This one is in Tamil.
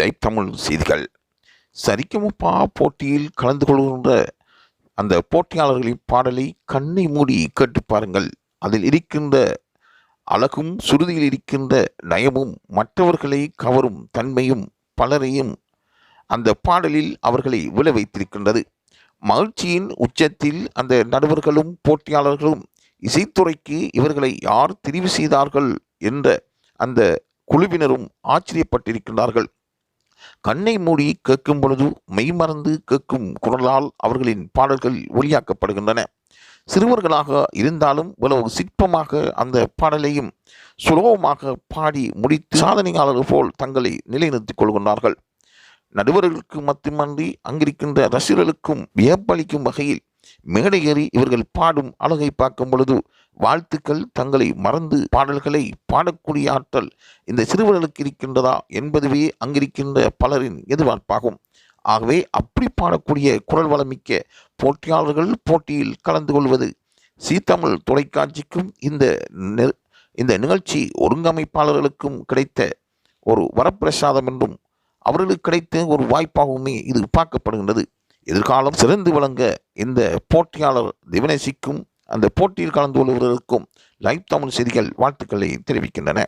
லைவ் தமிழ் செய்திகள். சரிகமப்பா போட்டியில் கலந்து கொள்கின்ற அந்த போட்டியாளர்களின் பாடலை கண்ணை மூடி கேட்டு பாருங்கள். அதில் இருக்கின்ற அழகும் சுருதியில் இருக்கின்ற நயமும் மற்றவர்களை கவரும் தன்மையும் பலரையும் அந்த பாடலில் அவர்களை விழ வைத்திருக்கின்றது. மகிழ்ச்சியின் உச்சத்தில் அந்த நடுவர்களும் போட்டியாளர்களும் இசைத்துறைக்கு இவர்களை யார் தெரிவு செய்தார்கள் என்ற அந்த குழுவினரும் ஆச்சரியப்பட்டிருக்கின்றார்கள். கண்ணை மூடி கேட்கும் பொழுது மெய்மறந்து கேட்கும் குரலால் அவர்களின் பாடல்கள் ஒளியாக்கப்படுகின்றன சிறுவர்களாக இருந்தாலும் இவ்வளவு சிற்பமாக அந்த பாடலையும் சுலபமாக பாடி முடித்து சாதனையாளர்கள் போல் தங்களை நிலைநிறுத்திக் கொள்கின்றார்கள். நடுவர்களுக்கு மட்டுமன்றி அங்கிருக்கின்ற ரசிகர்களுக்கும் வியப்பளிக்கும் வகையில் மேடையேறி இவர்கள் பாடும் அழகை பார்க்கும் பொழுது வாழ்த்துக்கள் தங்களை மறந்து பாடல்களை பாடக்கூடிய ஆற்றல் இந்த சிறுவர்களுக்கு இருக்கின்றதா என்பதுவே அங்கிருக்கின்ற பலரின் எதிர்பார்ப்பாகும். ஆகவே அப்படி பாடக்கூடிய குரல் வளமிக்க போட்டியாளர்கள் போட்டியில் கலந்து கொள்வது சீத்தமிழ் தொலைக்காட்சிக்கும் இந்த நெ- இந்த நிகழ்ச்சி ஒருங்கமைப்பாளர்களுக்கும் கிடைத்த ஒரு வரப்பிரசாதம் என்றும் அவர்களுக்கு கிடைத்த ஒரு வாய்ப்பாகவுமே இது பார்க்கப்படுகின்றது. எதிர்காலம் சிறந்து விளங்க இந்த போட்டியாளர் திவனேசிக்கும் அந்த போட்டியில் கலந்து கொள்வதற்கும் லைவ் தமிழ் செய்திகள் வாழ்த்துக்களை தெரிவிக்கின்றன.